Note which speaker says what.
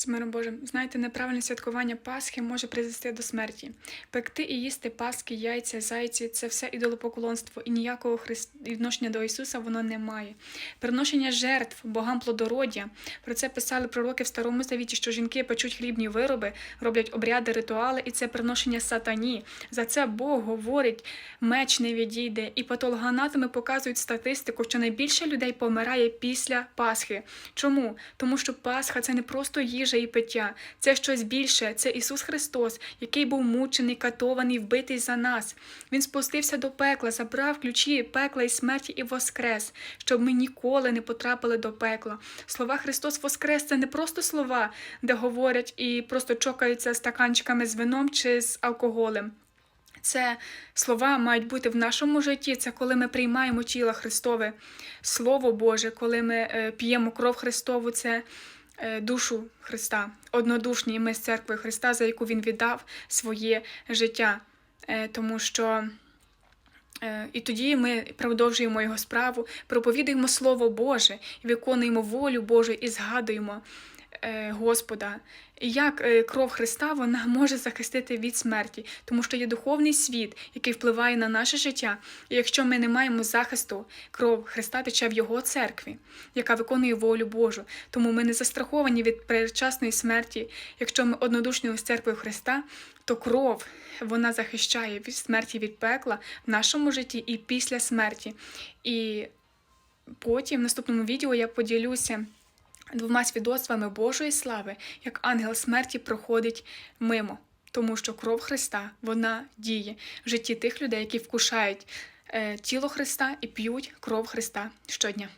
Speaker 1: З миром Божим, знаєте, неправильне святкування Пасхи може призвести до смерті. Пекти і їсти паски, яйця, зайці це все ідолопоклонство, і ніякого христ... відношення до Ісуса воно не має. Приношення жертв богам плодородя. Про це писали пророки в Старому Завіті, що жінки печуть хлібні вироби, роблять обряди, ритуали, і це приношення сатані. За це Бог говорить, меч не відійде. І патологоанатоми показують статистику, що найбільше людей помирає після Пасхи. Чому? Тому що Пасха це не просто їжа і пиття, це щось більше. Це Ісус Христос, який був мучений, катований, вбитий за нас. Він спустився до пекла, забрав ключі пекла і смерті і воскрес, щоб ми ніколи не потрапили до пекла. Слова Христос Воскрес це не просто слова, де говорять і просто чокаються стаканчиками з вином чи з алкоголем. Це слова мають бути в нашому житті. Це коли ми приймаємо тіло Христове, Слово Боже, коли ми е, п'ємо кров Христову, це душу Христа, однодушні ми з церкви Христа, за яку Він віддав своє життя. Е, тому що Е, І тоді ми продовжуємо його справу, проповідуємо Слово Боже, виконуємо волю Божу і згадуємо е, Господа. І як е, кров Христа вона може захистити від смерті, тому що є духовний світ, який впливає на наше життя. І якщо ми не маємо захисту, кров Христа тече в Його церкві, яка виконує волю Божу. Тому ми не застраховані від передчасної смерті. Якщо ми однодушні з церквою Христа, то кров вона захищає від смерті від пекла в нашому житті і після смерті. І потім в наступному відео я поділюся двома свідоцтвами Божої слави, як ангел смерті проходить мимо. Тому що кров Христа вона діє в житті тих людей, які вкушають е, тіло Христа і п'ють кров Христа щодня.